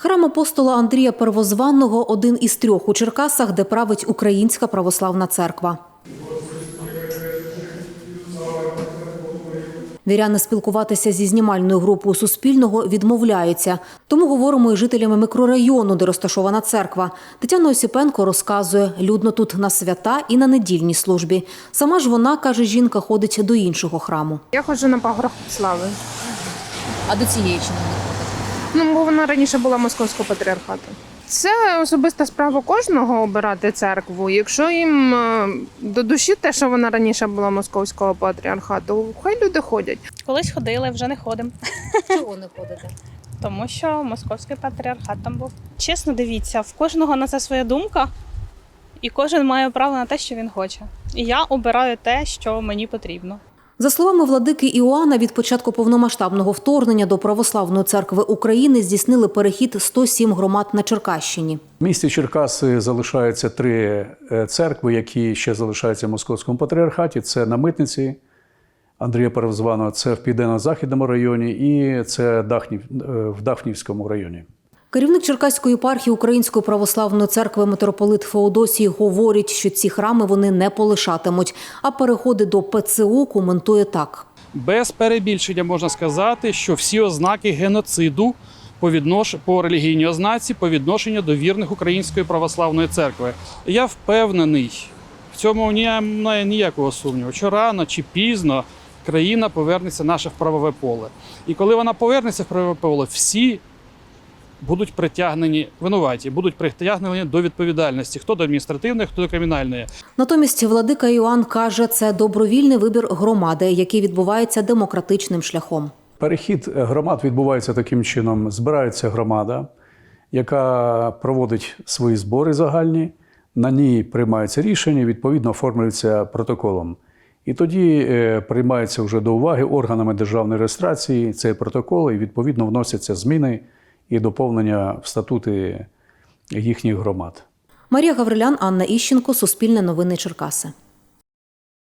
Храм апостола Андрія Первозванного один із трьох у Черкасах, де править Українська православна церква. Віряни спілкуватися зі знімальною групою Суспільного відмовляються. Тому говоримо із жителями мікрорайону, де розташована церква. Тетяна Осіпенко розказує, людно тут на свята і на недільній службі. Сама ж вона, каже жінка, ходить до іншого храму. Я ходжу на пагорб слави. А до цієї чи Ну, бо вона раніше була московського патріархату. Це особиста справа кожного обирати церкву. Якщо їм е, до душі те, що вона раніше була московського патріархату, хай люди ходять. Колись ходили, вже не ходимо. чого не ходите? Тому що московський патріархат там був. Чесно, дивіться, в кожного на це своя думка, і кожен має право на те, що він хоче. І я обираю те, що мені потрібно. За словами владики Іоанна, від початку повномасштабного вторгнення до Православної церкви України здійснили перехід 107 громад на Черкащині. В місті Черкаси залишаються три е, церкви, які ще залишаються в Московському патріархаті. Це на Митниці Андрія Перевзваного, це в Південно-Західному районі і це е, в Дахнівському районі. Керівник Черкаської єпархії Української православної церкви митрополит Феодосій говорить, що ці храми вони не полишатимуть. А переходи до ПЦУ коментує так. Без перебільшення можна сказати, що всі ознаки геноциду по, віднош... по релігійній ознаці по відношенню до вірних Української православної церкви. Я впевнений, в цьому немає ніякого сумніву, що рано чи пізно країна повернеться наша в правове поле. І коли вона повернеться в правове поле, всі будуть притягнені винуваті, будуть притягнені до відповідальності, хто до адміністративної, хто до кримінальної. Натомість владика Іоанн каже, це добровільний вибір громади, який відбувається демократичним шляхом. Перехід громад відбувається таким чином: збирається громада, яка проводить свої збори загальні, на ній приймаються рішення, відповідно оформлюються протоколом. І тоді е, приймається вже до уваги органами державної реєстрації цей протокол, і відповідно вносяться зміни і доповнення в статути їхніх громад. Марія Гаврилян, Анна Іщенко, Суспільне новини Черкаси.